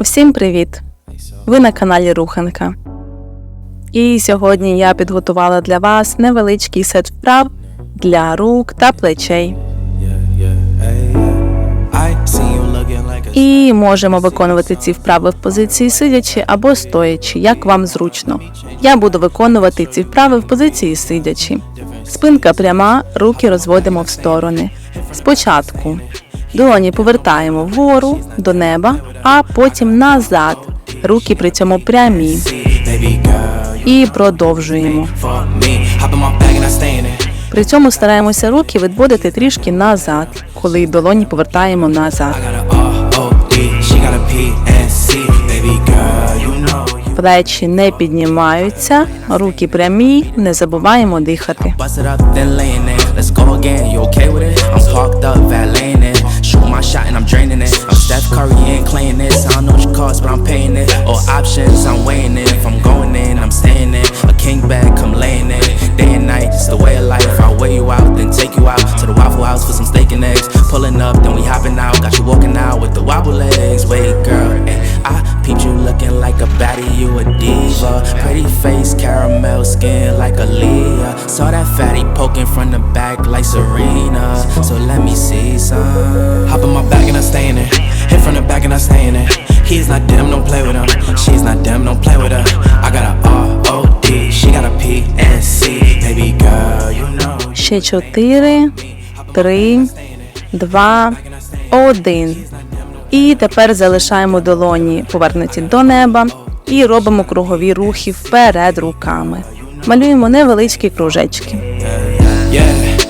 Всім привіт! Ви на каналі Руханка. І сьогодні я підготувала для вас невеличкий сет вправ для рук та плечей. І можемо виконувати ці вправи в позиції сидячи або стоячи, як вам зручно. Я буду виконувати ці вправи в позиції сидячи. Спинка пряма, руки розводимо в сторони. Спочатку долоні повертаємо вгору до неба, а потім назад. Руки при цьому прямі. І продовжуємо. При цьому стараємося руки відводити трішки назад, коли долоні повертаємо назад. Плечі не піднімаються, руки прямі, не забуваємо дихати. But I'm paying it. All options, I'm weighing it. If I'm going in, I'm staying in. A king bag, come laying it. Day and night, it's the way of life. I'll weigh you out, then take you out to the Waffle House for some steak and eggs. Pulling up, then we hopping out. Got you walking out with the wobble legs. Wait, girl, eh, I peeped you looking like a baddie, you a diva. Pretty face, caramel skin like a Leah. Saw that fatty poking from the back like Serena. So let me see some. Hop in my bag and I stay in it. Hit from the back and I stay in it. He's not them, don't play with him. She's not them, don't play with her. I got a R-O-D, she got a P-N-C. Baby girl, you know. Ще чотири, три, два, один. І тепер залишаємо долоні повернуті до неба і робимо кругові рухи вперед руками. Малюємо невеличкі кружечки. Yeah, yeah,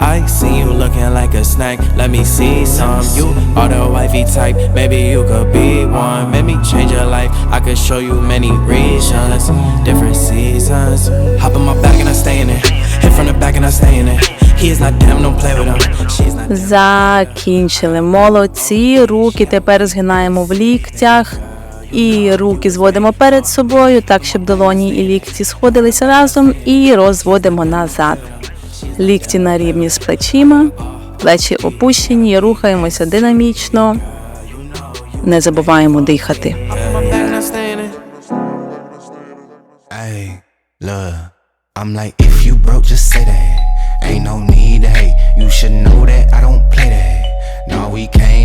I see you looking like a snack. Let me see some. You are the wifey type. Maybe you could be one. Make me change your life. I could show you many reasons, different seasons. Hop in my bag and I stay in it. Hit from the back and I stay in it. Закінчили. Молодці. Руки тепер згинаємо в ліктях. І руки зводимо перед собою, так щоб долоні і лікті сходилися разом, і розводимо назад. Лікті на рівні з плечима, плечі опущені, рухаємося динамічно. Не забуваємо дихати. I'm like, if you broke, just say that. Ain't no need to hate. You should know that I don't play that. No, we can't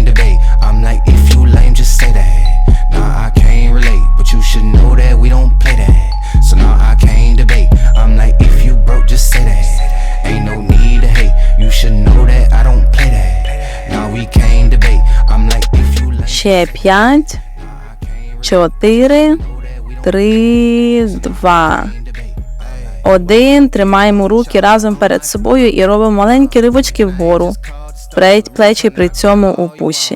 Ще п'ять, чотири, три, два. Один. Тримаємо руки разом перед собою і робимо маленькі ривочки вгору. Плечі при цьому the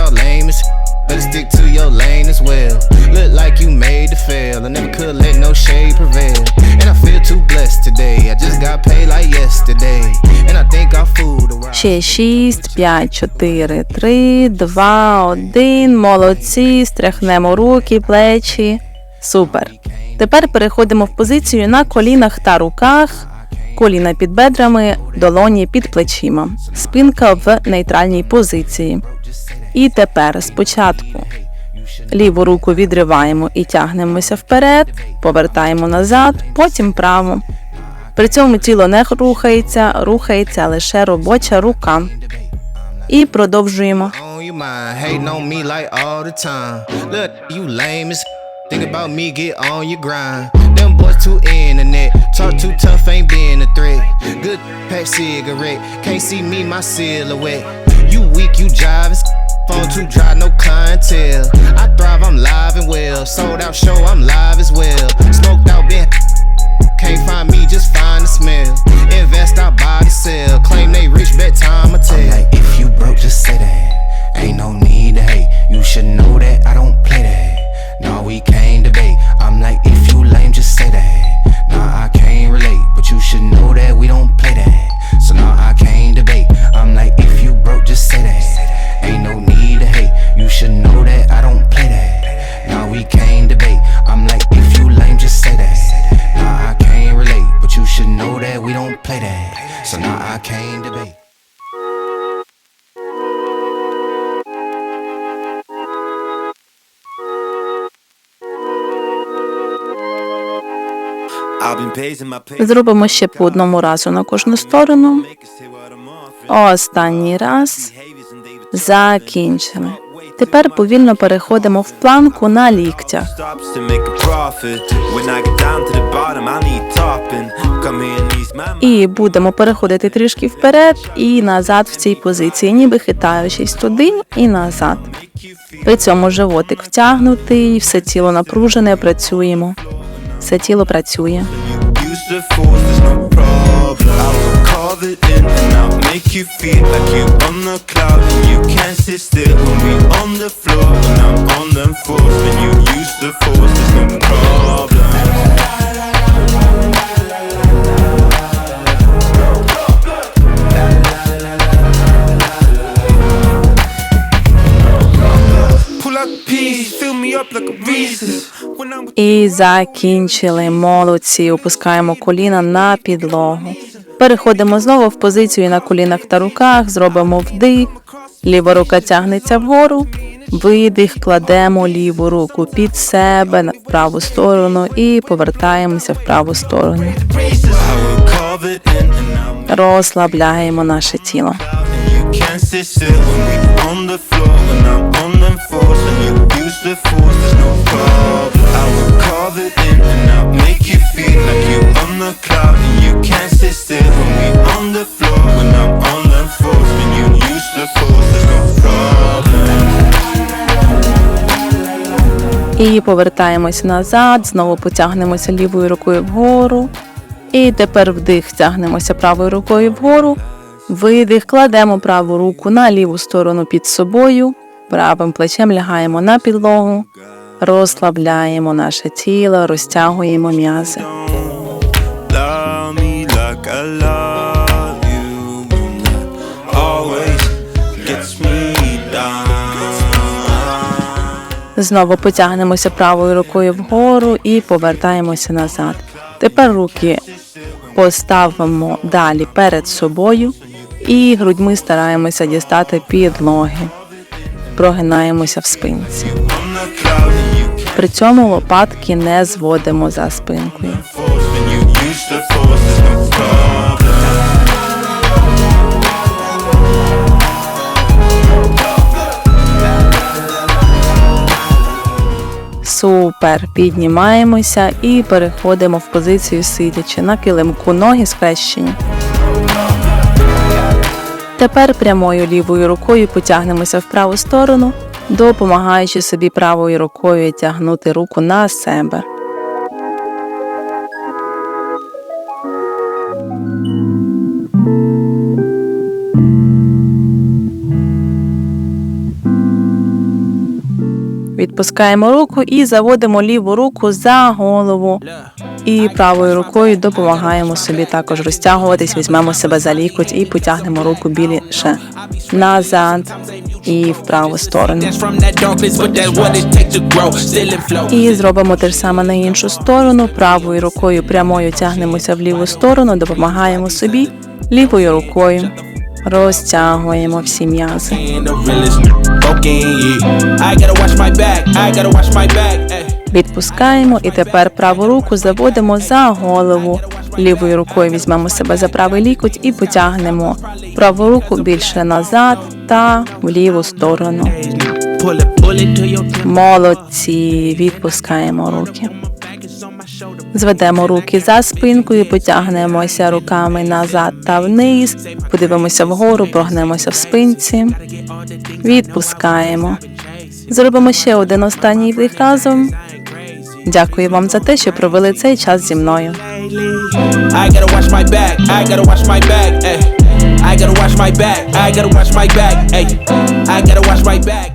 the as better stick to your lane as well. Look like you made to fail. I never could let no shade prevail. Too blessed today. I just got paid like yesterday. And I think I fooled around. Ще шість, п'ять, чотири, три, два, один. Молодці. Стряхнемо руки, плечі. Супер. Тепер переходимо в позицію на колінах та руках. Коліна під бедрами, долоні під плечима. Спинка в нейтральній позиції. І тепер спочатку ліву руку відриваємо і тягнемося вперед, повертаємо назад, потім право. При цьому тіло не рухається, рухається лише робоча рука. І продовжуємо. like all the too internet, talk too tough, ain't being a threat. Good pack cigarette, can't see me, my silhouette. You weak, you jive phone too dry, no clientele. I thrive, I'm live and well. Sold out show, I'm live as well. Smoked out, been can't find me, just find the smell. Invest, I buy the sell. Claim they rich, bet time I tell. Like if you broke, just say that. Ain't no I've been pacing Зробимо ще по одному разу на кожну сторону. Останній раз. Закінчили. Тепер повільно переходимо в планку на ліктях. І будемо переходити трішки вперед і назад в цій позиції, ніби хитаючись туди і назад. При цьому животик втягнутий, все тіло напружене, працюємо. Все тіло працює. Use the force, there's no problem. I will carve it in and I'll make you feel like you on the cloud and you can't sit still when we on the floor. When I'm on them force, when you use the force, there's no І закінчили. Молодці. Опускаємо коліна на підлогу. Переходимо знову в позицію на колінах та руках, зробимо вдих. Ліва рука тягнеться вгору. Видих, кладемо ліву руку під себе на праву сторону і повертаємося в праву сторону. Розслабляємо наше тіло. The force and you use the force There's no problem І повертаємося назад, знову потягнемося лівою рукою вгору. І тепер вдих, тягнемося правою рукою вгору. Видих, кладемо праву руку на ліву сторону під собою, правим плечем лягаємо на підлогу, розслабляємо наше тіло, розтягуємо м'язи. Знову потягнемося правою рукою вгору і повертаємося назад. Тепер руки поставимо далі перед собою і грудьми стараємося дістати підлоги. Прогинаємося в спинці. При цьому лопатки не зводимо за спинкою. Супер. Піднімаємося і переходимо в позицію сидячи на килимку, ноги схрещені. Тепер прямою лівою рукою потягнемося в праву сторону, допомагаючи собі правою рукою тягнути руку на себе. Відпускаємо руку і заводимо ліву руку за голову. І правою рукою допомагаємо собі також розтягуватись, візьмемо себе за лікоть і потягнемо руку більше назад і в праву сторону. І зробимо те ж саме на іншу сторону. Правою рукою прямою тягнемося в ліву сторону, допомагаємо собі лівою рукою. Розтягуємо всі м'язи. Відпускаємо і тепер праву руку заводимо за голову. Лівою рукою візьмемо себе за правий лікоть і потягнемо праву руку більше назад та в ліву сторону. Молодці, відпускаємо руки. Зведемо руки за спинкою, потягнемося руками назад та вниз, подивимося вгору, прогнемося в спинці. Відпускаємо. Зробимо ще один останній вдих разом. Дякую вам за те, що провели цей час зі мною. I gotta watch my back. I gotta watch my back. ayy. I gotta watch my back.